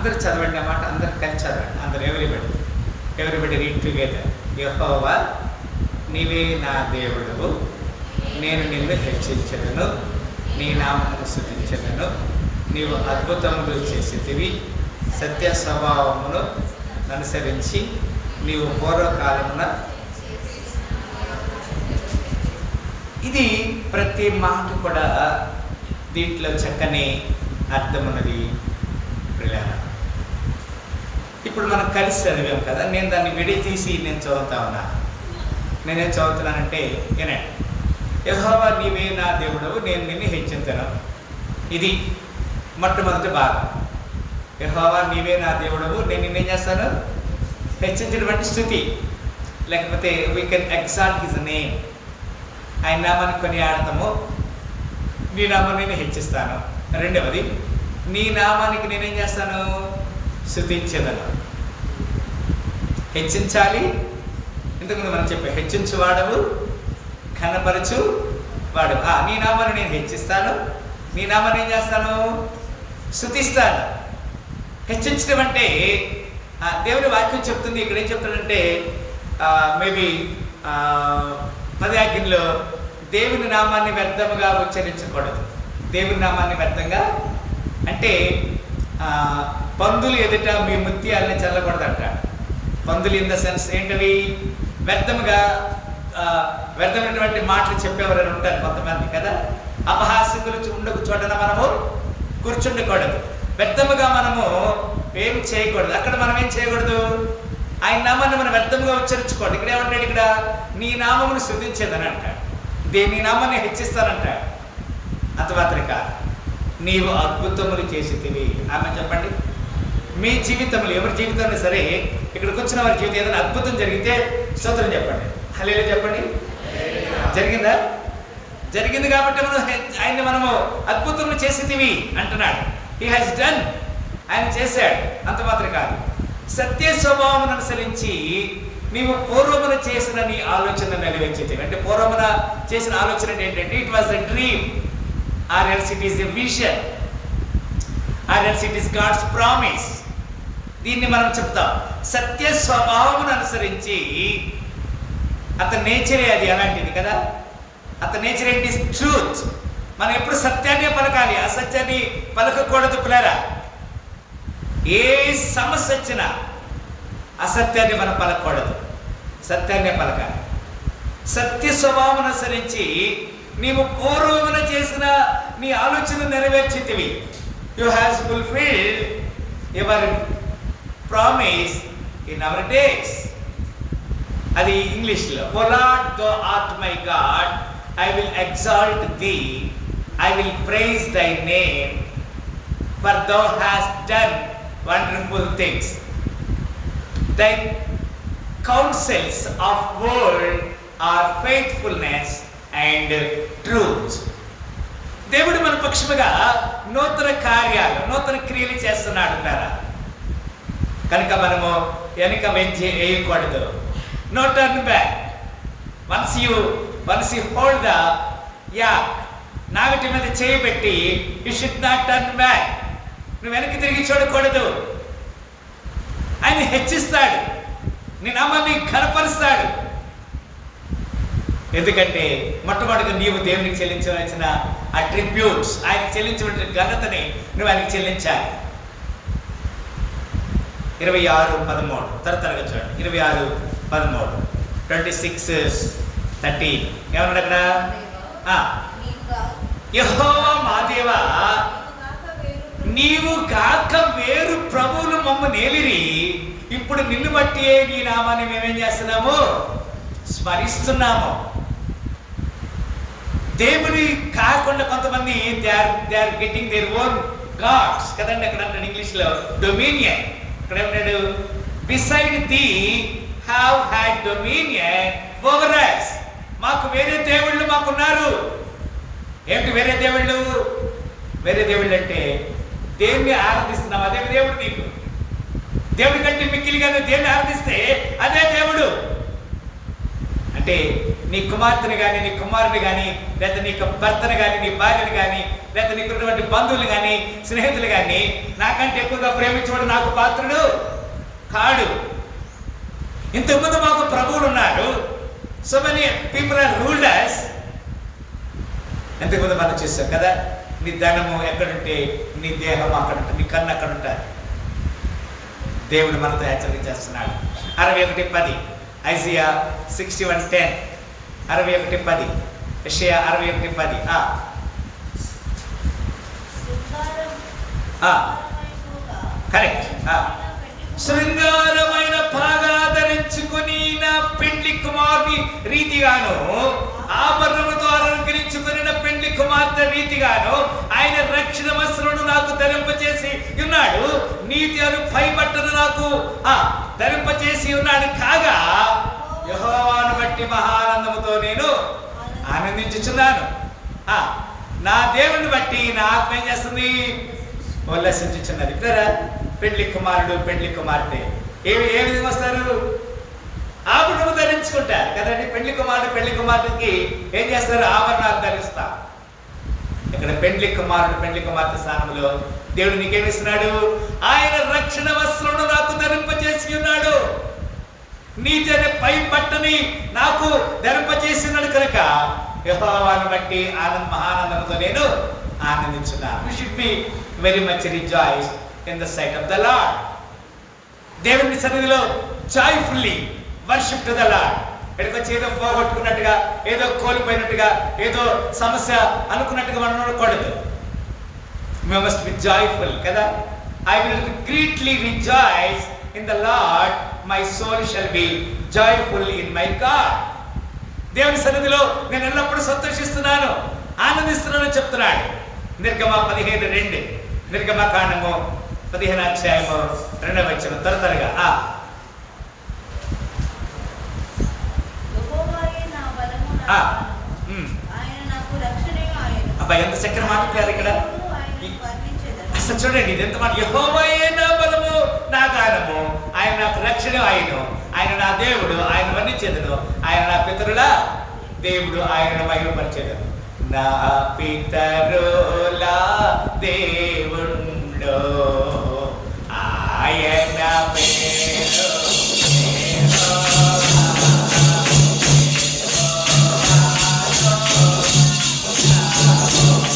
అందరు చదవండి అన్నమాట అందరు కలిసి చదవండి అందరు ఎవరిబడి ఎవరిబడి రీడ్ టుగెదర్ యహోవా నీవే నా దేవుడు నేను నిన్ను హెచ్చరించను నీ నామను శుద్ధించను నీవు అద్భుతములు చేసేటివి సత్య స్వభావమును అనుసరించి నీవు పూర్వకాలమున ఇది ప్రతి మాట కూడా దీంట్లో చక్కని అర్థమున్నది. ప్రయాణం ఇప్పుడు మనం కలిసి చదివాం కదా నేను దాన్ని విడి తీసి నేను చదువుతా ఉన్నా. నేనేం చదువుతున్నానంటే వినండి. యహోవా నీవే నా దేవుడవు నేను నిన్ను హెచ్చించను. ఇది మొట్టమొదటి భాగం. యహోవా నీవే నా దేవుడవు నేను నిన్నేం చేస్తాను? హెచ్చించినటువంటి స్థుతి. లేకపోతే we can exalt his name ఆయన నామాన్ని కొనియాడతాము. నీ నామాన్ని నేను హెచ్చిస్తాను. రెండవది నీ నామానికి నేనేం చేస్తాను? స్థుతించదను హెచ్చించాలి? ఇంతకుముందు మనం చెప్పే హెచ్చించు వాడవు ఘనపరచు వాడు ఆ, నీ నామాన్ని నేను హెచ్చిస్తాను. నీ నామాన్ని ఏం చేస్తాను? శృతిస్తాను. హెచ్చించడం అంటే ఆ, దేవుని వాక్యం చెప్తుంది. ఇక్కడ ఏం చెప్తాడంటే మేబీ పది ఆజ్ఞలో దేవుని నామాన్ని వ్యర్థముగా ఉచ్చరించకూడదు. దేవుని నామాన్ని వ్యర్థంగా అంటే పందులు ఎదుట మీ ముత్యాలని చల్లకూడదంట. పందులు ఇన్ ద సెన్స్ ఏంటవి? వ్యర్థముగా వ్యర్థమైనటువంటి మాటలు చెప్పేవారని ఉంటారు కొంతమంది కదా? అపహాస్యకులు ఉండకు చోటన మనము కూర్చుండకూడదు. వ్యర్థముగా మనము ఏమి చేయకూడదు. అక్కడ మనం ఏం చేయకూడదు? ఆయన నామాన్ని మనం వ్యర్థముగా ఉచ్చరించుకోండి ఇక్కడ ఏమంటాడు ఇక్కడ? నీ నామమును శుద్ధించేదని అంటాడు దేని నామాన్ని హెచ్చిస్తానంటాడు అంత కాదు నీవు అద్భుతములు చేసేటివి. ఆమె చెప్పండి. మీ జీవితంలో ఎవరి జీవితంలో సరే ఇక్కడికి వచ్చిన వారి జీవితం ఏదైనా అద్భుతం జరిగితే స్తోత్రం చెప్పండి. హలేలు చెప్పండి. జరిగిందా? జరిగింది కాబట్టి మనం ఆయన్ని మనము అద్భుతములు చేసేటివి అంటున్నాడు. హీ హాజ్ డన్ ఆయన చేశాడు. అంత మాత్రం కాదు. సత్య స్వభావం అనుసరించి నీవు పూర్వమున చేసిన నీ ఆలోచన నెరవేర్చేది అంటే పూర్వమున చేసిన ఆలోచన ఏంటంటే it was a dream or else it is a vision or else it is God's promise దీన్ని మనం చెప్తాం. సత్య స్వభావమును అనుసరించి అతని నేచరే అది అలాంటిది కదా? అతని నేచర్ ఏంటి? ట్రూత్ మనం ఎప్పుడు సత్యాన్నే పలకాలి అసత్యాన్ని పలకకూడదు పిల్లరా? ఏ సమస్య వచ్చినా అసత్యాన్ని మనం పలకూడదు సత్యాన్నే పలకాలి. సత్య స్వభావం అనుసరించి నీవు పూర్వమున చేసిన నీ ఆలోచన నెరవేర్చితివి you has fulfilled every promise in our days అది ఇంగ్లీష్లో Pollard thou art my God I will exalt thee I will praise thy name for thou has done wonderful things thy counsels of world are faithfulness and truth దేవుడు మన పక్షముగా నూతన కార్యాలు నూతన క్రియలు చేస్తున్నాడు అంటారా కనుక మనము వెనుక వెంచి వేయకూడదు. No turn back once you once you hold the yeah నాగటి మీద చేయబెట్టి you should not turn back నువ్వు వెనక్కి తిరిగి చూడకూడదు. ఆయన హెచ్చిస్తాడు. నీ నామాన్ని కనపరుస్తాడు ఎందుకంటే మొట్టమొదటిగా నీవు దేవునికి చెల్లించవలసిన ఆ ట్రిబ్యూట్స్ ఆయనకి చెల్లించవలసిన ఘనతని నువ్వు ఆయనకి చెల్లించాలి. ఇరవై ఆరు పదమూడు. తరతరగా చూడండి. ఇరవై ఆరు పదమూడు. ట్వంటీ సిక్స్ థర్టీన్ ఏమన్నాడు అక్కడ? ఆ, నీవు కాక వేరు ప్రభువులు మమ్మ నేలిరి. ఇప్పుడు నిన్ను బట్టి నీ నామాన్ని మేమేం చేస్తున్నాము? స్మరిస్తున్నాము. దేవుని కాకుండా కొంతమంది they are they are getting their own gods కదండి అక్కడ? ఇంగ్లీష్లో డొమినియన్ ఇక్కడ ఏమన్నాడు beside the have had dominion over us. మాకు వేరే దేవుళ్ళు మాకున్నారు. ఏమిటి వేరే దేవుళ్ళు? వేరే దేవుళ్ళు అంటే దేన్ని ఆరాధిస్తున్నావు? అదే దేవుడు నీకు. దేవుడి కంటే మిక్కిలిగా దేన్ని ఆరాధిస్తే అదే దేవుడు. అంటే నీ కుమార్తెని కానీ నీ కుమారుని కానీ లేదా నీ భర్తను కానీ నీ భార్యను కానీ లేకపోతే నీకు ఉన్నటువంటి బంధువులు కానీ స్నేహితులు కానీ నాకంటే ఎక్కువగా ప్రేమించేవాడు నాకు పాత్రుడు కాడు. ఇంతకుముందు మాకు ప్రభువులు ఉన్నారు. So many people are rulers ఇంతకుముందు మనం చూస్తాం కదా నీ ధనము ఎక్కడుంటే నీ దేహం అక్కడ ఉంటుంది నీ కన్ను అక్కడ ఉంటుంది దేవుడు మనతో హెచ్చరించేస్తున్నాడు అరవై ఒకటి పది ఐజియా సిక్స్టీ వన్ టెన్. అరవై ఒకటి పది విషయ అరవై ఒకటి పది ఆ, శృంగారం కరెక్ట్ శృంగారమైన పాగా ధరించుకుని నా పెండ్లి కుమార్ని రీతిగాను ఆభరణముతో అలంకరించుకుని నా పెండ్లి కుమార్తె రీతిగాను ఆయన రక్షణ వస్త్రమును నాకు ధరింపచేసి ఉన్నాడు. నీతి అను పై బట్టను నాకు ఆ ధరింపచేసి ఉన్నాడు. కాగా యహోవాను బట్టి మహానందముతో నేను ఆనందించుచున్నాను. ఆ, నా దేవుని బట్టి నా ఆత్మ ఏం చేస్తుంది? ఉల్లసించుచున్నది ఇద్దరా పెళ్ళి కుమారుడు పెళ్ళి కుమార్తె. ఏ ఏ విధంగా వస్తారు? ఆభరణము ధరించుకుంటారు కదండి. పెళ్ళి కుమారుడు పెళ్ళి కుమార్తెకి ఏం చేస్తారు? ఆభరణాలు ధరిస్తారు ఇక్కడ పెండ్లి కుమారుడు పెండ్లి కుమార్తె స్థానంలో దేవుడు నీకేమిస్తున్నాడు ఆయన రక్షణ వస్త్రమును నాకు ధరింపజేసి ఉన్నాడు. నీతి అనే పై పట్టని నాకు ధరింపజేసి ఉన్నాడు కనుక యహోవాను బట్టి ఆనంద మహానందంతో నేను ఆనందించున్నాను. You should be very much rejoice in the sight of the Lord దేవుని సన్నిధిలో joyfully worship to the Lord ఎక్కడికొచ్చి ఏదో పోగొట్టుకున్నట్టుగా ఏదో కోల్పోయినట్టుగా ఏదో సమస్య అనుకున్నట్టుగా మనం ఉండకూడదు. We మస్ట్ బి జాయ్ఫుల్ కదా? I will greatly rejoice in the Lord my soul shall be joyful in my god. దేవుని సన్నిధిలో నేను ఎల్లప్పుడూ సంతోషిస్తున్నాను ఆనందిస్తున్నాను చెప్తున్నాడు. నిర్గమ పదిహేను రెండు. నిర్గమ కాండము పదిహేను అధ్యాయము రెండవ వచ్చిన త్వర త్వరగా. ఆ. ఆయన ఆయను. అబ్బా ఎంత చక్కని మాట చెప్పారు ఇక్కడ. అసలు చూడండి ఇది ఎంత మాట? యెహోవాయే నా బలము నా గానము ఆయన నాకు రక్షణ ఆయను ఆయన నా దేవుడు ఆయన వర్ణించేదను ఆయన నా పితరుల దేవుడు ఆయనను మహిమపరిచేదను. నా పితరుల దేవుండో ఆయన పేరు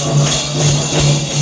యెహోవాయే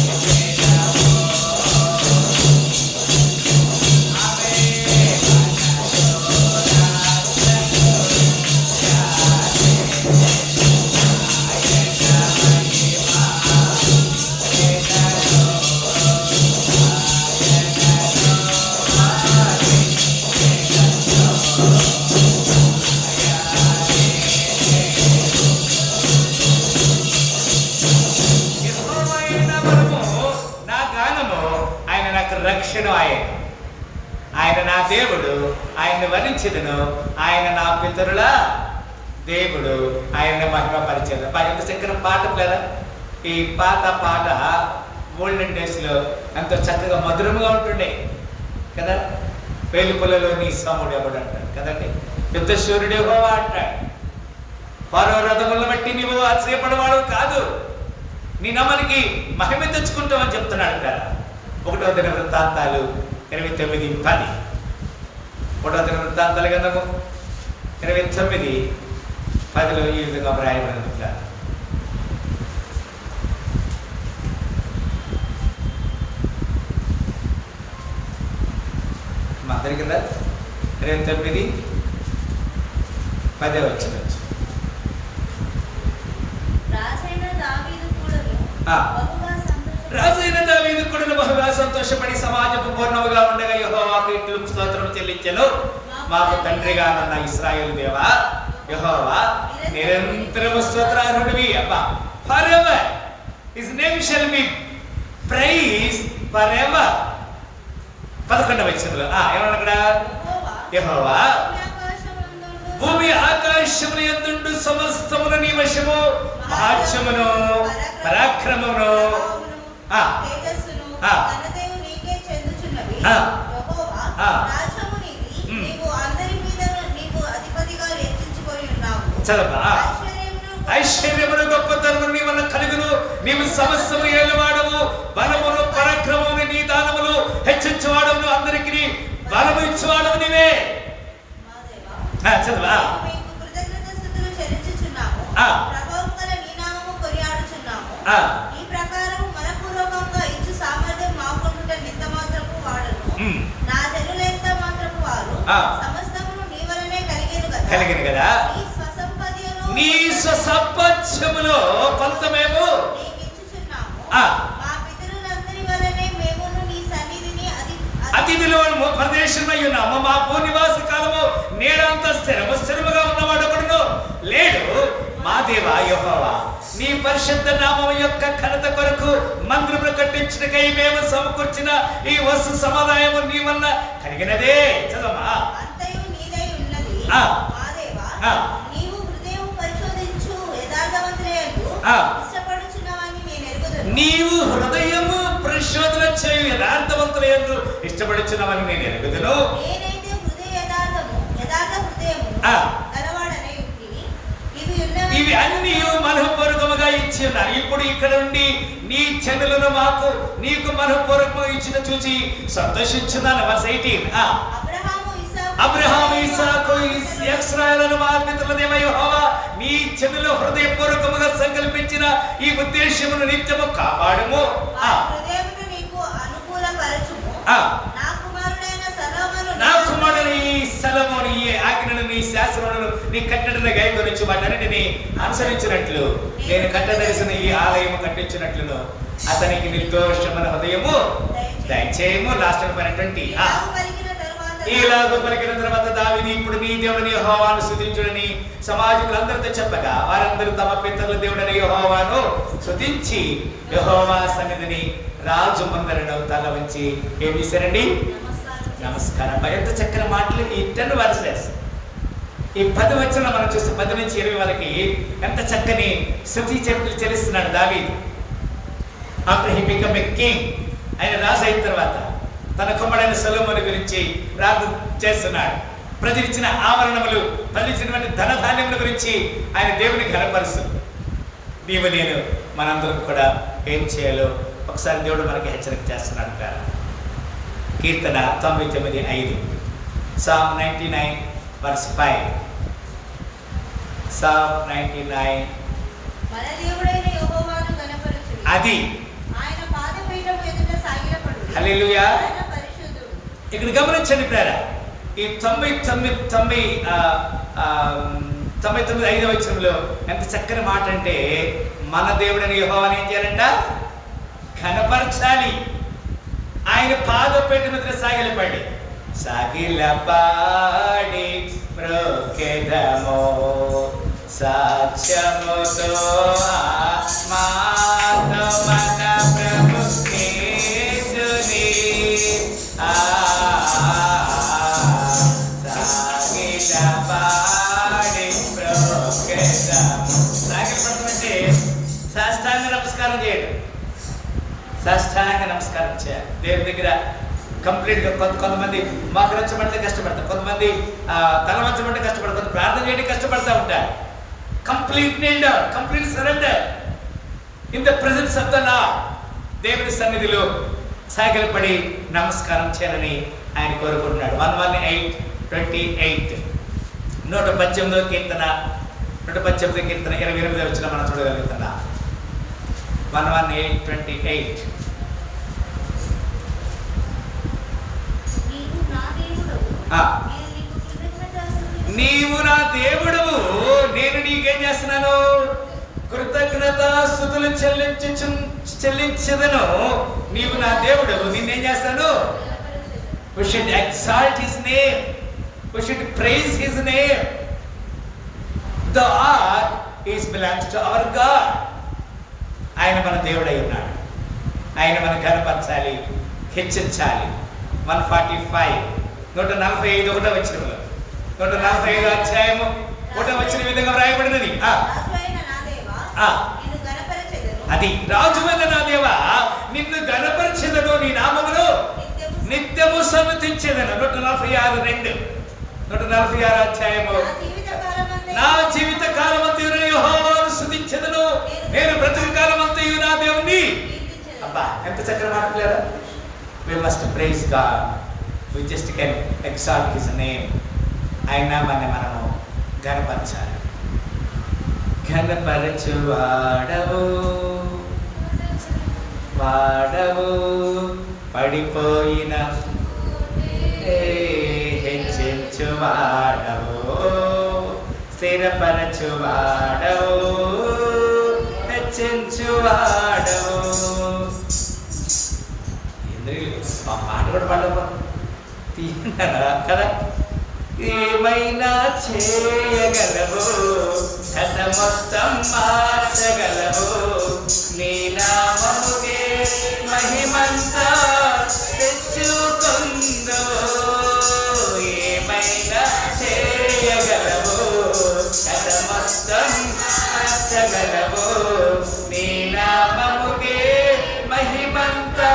రక్షణ ఆయన. ఆయన నా దేవుడు ఆయన్ని వరించదును. ఆయన నా పితరుల దేవుడు ఆయన మహిమ పరిచయం ఎంత చక్కని పాట కదా ఈ పాత పాట ఓల్డెన్ డేస్లో ఎంతో చక్కగా మధురముగా ఉంటుండే. కదా? వేలుపులలో నీ సముడు ఎవడు అంటాడు? కదండి? యుద్ధ సూర్యుడు యెహోవా అంటాడు. పరో రథములను బట్టి నీవు ఆశ్చర్యపడవాడు కాదు. నీ నమ్మనికి మహిమ తెచ్చుకుంటామని చెప్తున్నాడు కదా ఒకటో దిన వృత్తాంతాలు ఇరవై తొమ్మిది పది. ఒకటో దిన వృత్తాంతాలు గంధము ఇరవై తొమ్మిది పదిలో ఈ విధంగా వ్రాయబడింది కదా మా అందరి కింద ఇరవై తొమ్మిది పదే వచ్చింది. వచ్చి రాజైన దావీదు బహుగా సంతోషపడి- కూడా బహుగా సంతోషపడి సమాజపు పూర్ణముగా ఉండగా యహోవాకు ఇట్లు స్తోత్రం చెల్లించెను. మాకు తండ్రిగా నన్న ఇస్రాయేల్ దేవా యహోవా నిరంతరము స్తోత్రార్హుడివి అబ్బా. For ever his name shall be praise for ever పదకొండవ వచనంలో ఆ ఏమన్నా అక్కడ యహోవా భూమి ఆకాశములు ఎందుండు సమస్తమును నీ వశము మహాత్యమును పరాక్రమమును తేజస్సును. ఘనతయు నీకే చెందుచున్నవి. ఆ. యెహోవా, ఆ. రాజ్యము నీది. ఉమ్. నీవు అందరి మీద నీవు అధిపతిగా హెచ్చించుకొని ఉన్నావు. చదవా ఐశ్వర్యమును గొప్పతనము నీ వల్ల కలుగును నీవు సమస్తము ఏలువాడవు బలమును పరాక్రమమును నీ దానములు హెచ్చించువాడవును అందరికి బలము ఇచ్చువాడవు నీవే చదవా చెల్లించుచున్నాము. ఆ. ప్రభావం గల నీ నామము కొనియాడుచున్నాము. ఆ, ఈ ప్రకారం మనపూర్వకంగా ఇచ్చు సామర్థ్యం మాకుండుట నిత్త మాత్రపు వాడను. ఉమ్, నా జనులెంత మాత్రపు వారు ఆ. సమస్తమును నీ వలనే కలిగేను కదా. నీ స్వసంపత్యములో కొంత మేము నీకిచ్చుచున్నాము. ఆ. మా పితరులందరి వలనే మేమును నీ సన్నిధిని అతి అతిథిలో ప్రదేశమై ఉన్నాము మా భూనివాస కాలము నేడంత స్థిరము స్థిరముగా ఉన్నవాడు ఒకడును లేడు మా దేవా యెహోవా నీ పరిశుద్ధ నామం యొక్క ఘనత కొరకు మందిరమును కట్టించుటకై మేము సమకూర్చిన ఈ వస్తు సమాదాయము నీ వల్ల కలిగినదే. చదవమా. నీవు హృదయము పరిశోధన చేయు యథార్థవంతుల ఇష్టపడుచున్నామని నేను ఎరుగుదును. ఇచ్చి ఉన్నారు ఇప్పుడు ఇక్కడ నుండి నీ చెనులను మాకు నీకు మనఃపూర్వకము ఇచ్చిన చూసి సంతోషించున్నాను. వర్స్ ఎయిటీన్ అబ్రహాము, ఇసాకు ఇస్రాయలను మా నీ చెనులు హృదయపూర్వకముగా సంకల్పించిన ఈ ఉద్దేశమును నిత్యము కాపాడుము. ఆ, వారి హృదయమును నీకు అనుకూలపరచుము. ఆ. నా కుమారుడైన సలోమోను నా కుమారుని ఈ స్థలమును ఈ ఆజ్ఞను నీ శాస్త్రములను నీ కట్టడను గురించి వాటన్నిటిని అనుసరించినట్లు. నేను కట్టదలిసిన ఈ ఆలయము కట్టించినట్లును. అతనికి నిర్దోషమైన హృదయము దయచేయము. లాస్ట్ పైనటువంటి ఇలాగు పలికిన ఈలాగు పలికిన తర్వాత దావిది ఇప్పుడు నీ దేవుని యహోవాను స్తుతించుడని సమాజకులందరితో చెప్పగా వారందరూ తమ పితరుల దేవుడని యహోవాను స్తుతించి యహోవా సన్నిధిని రాజు ముందరను తల వంచి ఏం చేశారండి? నమస్కారం. ఎంత చక్కని మాటలు ఈ టెన్ వర్సెస్. ఈ పది వచ్చిన మనం చూస్తే పది నుంచి ఇరవై వరకు ఎంత చక్కని శృతి చెప్పులు చెల్లిస్తున్నాడు దావీదు. After he become a king ఆయన రాజు అయిన తర్వాత తన కుమ్మడైన సొలొమోను గురించి ప్రార్థన చేస్తున్నాడు. ప్రజలిచ్చిన ఆవరణములు ప్రజలిచ్చినటువంటి ధనధాన్యముల గురించి ఆయన దేవుని ఘనపరుస్తుంది నీవు నేను మనందరం కూడా ఏం చేయాలో ఒకసారి దేవుడు మనకి హెచ్చరిక చేస్తున్నాడు కదా కీర్తన తొంభై తొమ్మిది ఐదు. Psalm ninety nine verse five psalm ninety nine. అది. హల్లెలూయా. ఇక్కడ గమనించండి ప్రేర. ఈ తొంభై తొమ్మిది తొంభై తొంభై తొమ్మిది ఐదవ వచనంలో ఎంత చక్కని మాట అంటే మన దేవుడిని యెహోవాని ఏం చేయాలంట? కనపరచాలి ఆయన పాదపేట మీద సాగిలపడి. సాగిలపాడి మ్రోకెదమో సాక్ష్యముతో ఆత్మాతో మన ప్రభు యేసుని ఆ సాగిలపాడి మ్రోకెదమో సాగిలపడటం అంటే సాష్టాంగ నమస్కారం చేయడం. సాష్టాంగ నమస్కారం చేయాలి. దేవుని దగ్గర కంప్లీట్గా కొంత కొంతమంది మాకు నచ్చబడితే కష్టపడతారు. కొంతమంది తల వంచబడితే కష్టపడతారు. కొంత ప్రార్థన చేయడం కష్టపడతా ఉంటారు. Complete Neel complete surrender. In the presence of the Lord దేవుని సన్నిధిలో సాగిలపడి నమస్కారం చేయాలని ఆయన కోరుకుంటున్నాడు. One one eight twenty eight. నూట పద్దెనిమిదో కీర్తన నూట పద్దెనిమిదో కీర్తన ఇరవై ఎనిమిది వచ్చిన మనం చూడగలుగుతున్నా. One one eight twenty eight నీవు నా దేవుడవు. ఆ. నేను నీకు కృతజ్ఞతాస్తుతులు నీవు నా దేవుడవు నేను నీకేం చేస్తున్నాను? కృతజ్ఞత స్థుతులు చెల్లించి చెల్లించదను. నీవు నా దేవుడు నిన్నేం చేస్తాను? గణపరచుడు. we should exalt name name. we praise praise name the the is is belongs to ఆయన మన దేవుడై ఉన్నాడు. ఆయన మన ఘనపరచాలి హెచ్చించాలి వన్ ఫార్టీ ఫైవ్. నూట నలభై ఐదు ఒకటో వచ్చిన నూట నలభై ఐదు అధ్యాయము ఒకటో వచ్చిన విధంగా వ్రాయబడినది. అది రాజువైన నా దేవా నిన్ను గణపరిచెదను నీ నామమును. నిత్యము సమ్మతించేదను నూట నలభై ఆరు రెండు. నూట నలభై ఆరు అధ్యాయము. నా జీవిత కాలమంతయు యెహోవాను స్తుతించెదను నేను బ్రతుకు కాలమంతయు నా దేవుణ్ణి. అబ్బా ఎంత చక్కగా మాట్లాడారా we must praise God we just can exalt his name అయినా మన మనము గణపరచాలి ఘనపరచు వాడవు. వాడవు పడిపోయిన ఏ హెచ్చించు వాడవు స్థిరపరచు వాడవు హెచ్చించు వాడవు ఎందుకు ఆ పాట కూడా పాడమ్మా కదా? ఏమైనా చేయగలవో కథ మొత్తం మార్చగలవో నీ నామముగే మహిమంతా తెచ్చుకుందవు ఏమైనా చేయగలవో కథ మొత్తం మార్చగలవో నీ నామముగే మహిమంతా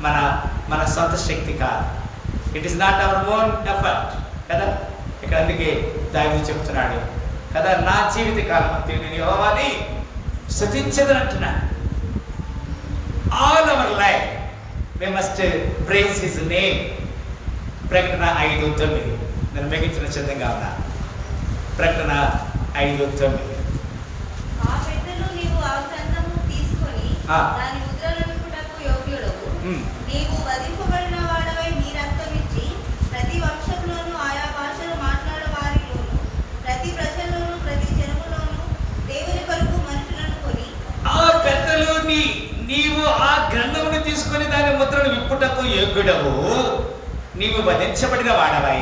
మన మన సొంత శక్తి కాదు. It is not our own effort కదా? ఇక్కడ అందుకే దావి చెప్తున్నాడు. కదా? నా జీవిత కాలం దేవుని యెహోవాని స్థుతించదని అంటున్నాడు. All our life we must praise his name ప్రకటన ఐదు తొమ్మిది. నేను మిగించిన సిద్ధంగా ఉన్నా. ప్రకటన ఐదు తొమ్మిది. ఆ పెట్టెలో నీవు ఆ తీసుకొని. దాని. నీవు వధింపబడిన వాడవై నీ రక్తమిచ్చి ప్రతి వంశంలోను ఆయా భాషలు మాట్లాడే వారిలోను ప్రతి ప్రజల్లోను ప్రతి జనములోను దేవుని కొరకు మనుషులను కొని ఆ పెద్దలు నీ నీవు ఆ గ్రంథమును తీసుకొని దాని ముద్రను విప్పుటకు యోగ్యుడవు. నీవు వధించబడిన వాడవై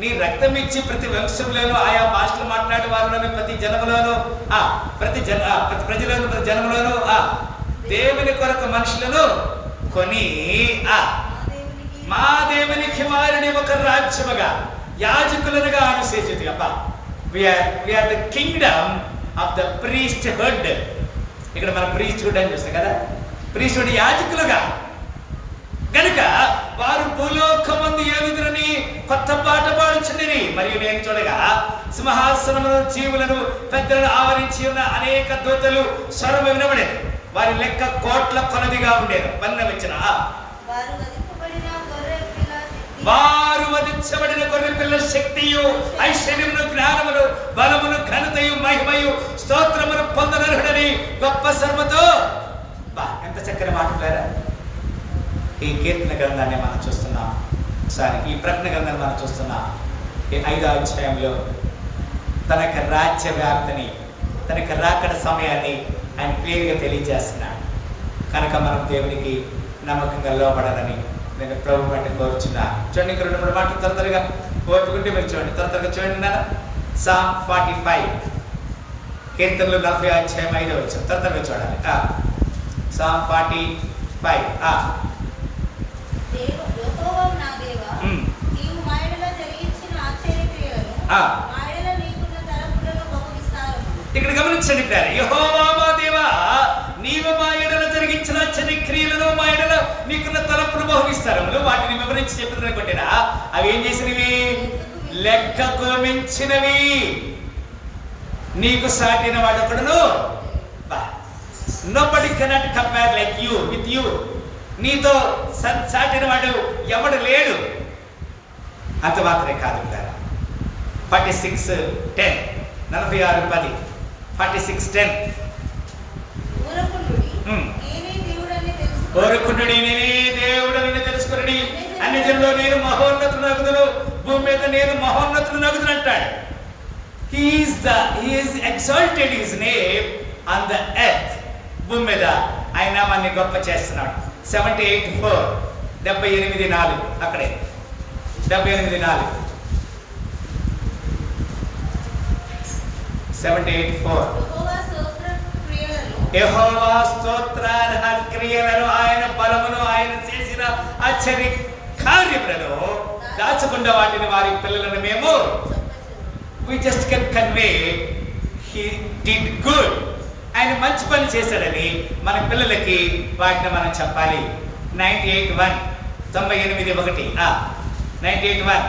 నీ రక్తం ఇచ్చి ప్రతి వంశంలోను ఆయా భాషలు మాట్లాడే వారిలోను ప్రతి జనములోను ఆ ప్రతి జన ప్రతి ప్రజలను ప్రతి జనములోను ఆ దేవుని కొరకు మనుషులను కొని ఆ. మా దేవునికి మా వారిని ఒక రాజ్యముగా యాజకులనుగా అనుసేచితి అబ్బా we are the kingdom of the priesthood ఇక్కడ మనం ప్రీస్ట్ హుడ్ అని చూస్తాం కదా? ప్రీస్ట్ హుడ్ యాజకులుగా. గనుక వారు భూలోకమందు ఏలుదురని కొత్త పాట పాడుచుండిని మరియు నేను చూడగా సింహాసనమును జీవులను పెద్దలను ఆవరించి ఉన్న అనేక దూతలు స్వరం వినబడేది వారి లెక్క కోట్ల కొలదిగా ఉండేది. వారు వధించబడిన గొర్రె పిల్ల శక్తియు ఐశ్వర్యమును జ్ఞానమును బలమును ఘనతయు మహిమయు స్తోత్రమును పొందనర్హుడని గొప్ప శర్మతో బా ఎంత చక్కని మాట్లాడారా ఈ కీర్తన గ్రంథాన్ని మనం చూస్తున్నాం. సారీ ఈ ప్రకటన గ్రంథాన్ని మనం చూస్తున్నాం. ఈ ఐదో అధ్యాయంలో తన యొక్క రాజ్య వ్యాప్తిని తన యొక్క రాకడ సమయాన్ని ఆయన క్లియర్గా తెలియజేస్తున్నాడు. కనుక మనం దేవునికి నమ్మకంగా లోపడాలని నేను ప్రభు అంటే కోరుచున్నా. చూడండి ఇంకా రెండు మూడు మాటలు త్వర త్వరగా ఓపుకుంటే మీరు చూడండి. త్వర త్వరగా చూడండి నాన్న. Psalm forty five. కీర్తనలు నలభై అధ్యాయం ఐదో వచ్చాం త్వర త్వరగా చూడాలి. Psalm forty five. నా ఇక్కడ గమనించండి ప్రేర యెహోవా దేవా నీవు మా ఎడల క్రియలను మా ఎడల నీకున్న తలపును ప్రభావిస్తారు వాటిని వివరించి చెప్తున్నా కొట్టేనా అవి ఏం చేసినవి? లెక్కకు మించినవి నీకు సాటిన వాడొకడును nobody cannot compare like you with you నీతో సాటిన వాడు ఎవడు లేడు. అంత మాత్రమే కాదు ఫార్టీ సిక్స్ టెన్ నలభై ఆరు పది. ఫార్టీ సిక్స్ టెన్ మూలపుండుడి నేనే దేవుడని తెలుసుకుని తెలుసుకుని అన్ని జనులు నేను మహోన్నతుడు నగుదును. భూమి మీద నేను మహోన్నతుడు నగుదును అంటాడు. He is the he is exalted his name on the earth భూమి మీద ఆయన మనని గొప్ప చేస్తున్నాడు. సెవెంటీ ఎయిట్ ఫోర్ డెబ్బై ఎనిమిది నాలుగు. అక్కడే. డెబ్బై ఎనిమిది నాలుగు. సెవెంటీ ఎయిట్ ఫోర్ యెహోవా స్తోత్రార్హ క్రియలను ఆయన బలమును ఆయన చేసిన ఆశ్చర్య కార్యములను దాచకుండా వాటిని వారి పిల్లలను మేము. We just can convey he did good ఆయన మంచి పని చేశాడని మన పిల్లలకి వాటిని మనం చెప్పాలి. నైంటీ ఎయిట్ వన్ తొంభై ఎనిమిది ఒకటి. నైంటీ ఎయిట్ వన్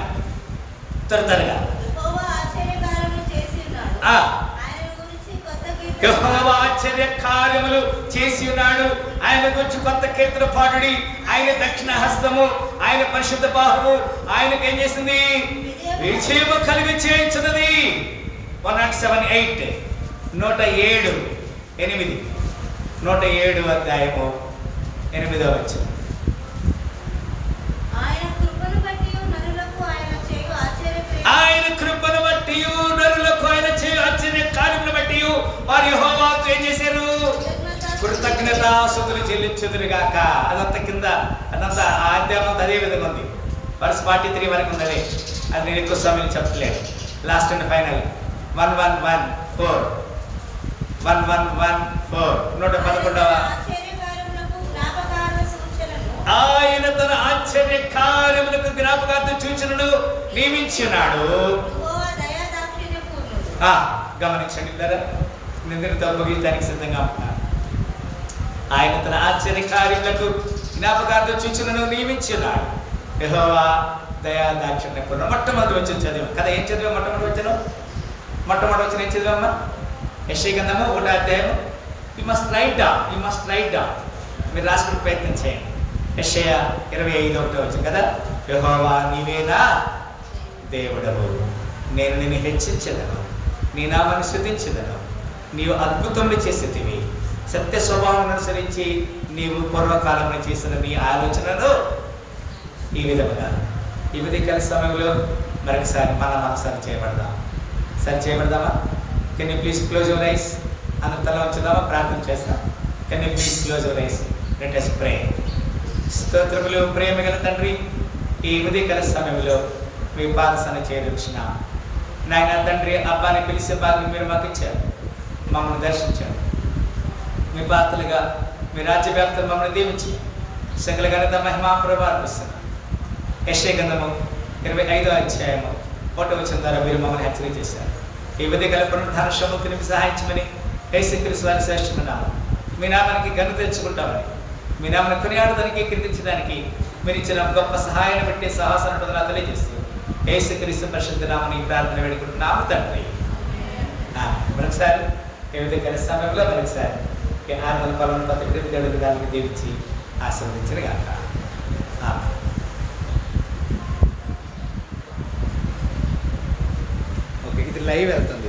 త్వర త్వరగా యెహోవా ఆశ్చర్యకార్యములు చేసి ఉన్నాడు. ఆ. ఆయన గురించి కొత్త కీర్తన యెహోవా ఆశ్చర్య కార్యములు చేసి ఉన్నాడు. ఆయన గురించి కొత్త కీర్తన పాడుడి. ఆయన దక్షిణ హస్తము ఆయన పరిశుద్ధ బాహువు. ఆయనకు ఏం చేసింది? విజయము కలిగి చేయించినది. వన్ నాట్ సెవెన్ ఎయిట్ నూట ఏడు ఎనిమిది. నూట ఏడు అధ్యాయము ఎనిమిదో వచ్చింది ఆయన కృపను బట్టి నరులకు ఆయన చేయు ఆశ్చర్య ఆయన కృపను బట్టి నరులకు ఆయన చే ఆశ్చర్య కార్యములు బట్టి వారి యెహోవాకు ఏం చేశారు? కృతజ్ఞత సుతులు చెల్లించుదురుగాక అదంతా కింద అదంతా ఆధ్యాత్మంత అదే విధంగా ఉంది. వర్స్ ఫార్టీ త్రీ వరకు ఉన్నది. అది నేను ఎక్కువ సమయం చెప్పలేదు last and final one one one four. One one one four. నూట పదకొండవ ఆయన తన ఆశ్చర్య కార్యములకు జ్ఞాపకార్థం దాక్షిణ్యపూర్ణుడు. ఆ, గమనించండి పిల్లరా నిందిరితో ముగించడానికి సిద్ధంగా ఉన్నారు. ఆయన తన ఆశ్చర్య కార్యములకు జ్ఞాపకార్థం సూచనను నియమించున్నాడు యెహోవా దయా దాక్షిణ్య పూర్ణ మొట్టమొదటి వచ్చిన చదివాం. కదా ఏం చదివాం మొట్టమొదటి వచ్చిన మొట్టమొదటి వచ్చిన ఏం చదివమ్మా యశ్వ గంధము ఒకటో అధ్యాయం you must write down you must write down మీరు రాసుకునే ప్రయత్నం చేయండి. యశ్య ఇరవై ఐదు ఒకటో వచ్చింది కదా? యహోవా నీవేనా దేవుడవు. నేను నిన్ను హెచ్చించదను. నీ నామాన్ని శుద్ధించదను నీవు అద్భుతములు చేసేటివి. సత్య స్వభావం అనుసరించి నీవు పూర్వకాలంలో చేసిన నీ ఆలోచనలు ఈ విధముగా. ఈ విధంగా సమయంలో మరొకసారి మన మనసారి చేయబడదాం. సరి చేయబడదామా? Can you please close your eyes అనంతలో ఉంచుదామా? ప్రార్థన చేస్తాం. Can you please close your eyes let us pray స్తోత్రములు ప్రేమ గల తండ్రి ఈ ఉదయకర సమయంలో మీ పాదసన చేరుచిన నాయన తండ్రి అబ్బాని పిలిచే భాగ్యం మీరు మాకు ఇచ్చారు మమ్మల్ని దర్శించారు. మీ పాత్రలుగా మీ రాజ్యవ్యాప్తం మమ్మల్ని దీవించి సకల గణిత మహిమా ప్రభావిస్తున్నారు యశ్య గంధము ఇరవై ఐదో అధ్యాయము ఒకటో వచ్చిన ద్వారా మీరు మమ్మల్ని హెచ్చరిక చేశారు. ఈ ఉదయకాల పునరుద్ధాన శ్రమకు సహాయించమని యేసుక్రీస్తు వారి శ్రేష్ఠమన్నాము మీ నామానికి గను తెచ్చుకుంటామని మీ నామని కొనియాడడానికి కీర్తించడానికి మీరు ఇచ్చిన గొప్ప సహాయాన్ని బట్టి సాహసన తెలియజేస్తూ యేసుక్రీస్తు పరిశుద్ధ నామని ప్రార్థన వేడుకుంటున్నాము తండ్రి. మరొకసారి ఏ విధంగా సమయంలో మరొకసారి ఈ ఆరు నెలల పాలన బతికి దేవుడి విధానానికి దీవించి ఆశీర్వదించిన గాక. ఓకే ఇది లైవ్ వెళ్తుంది.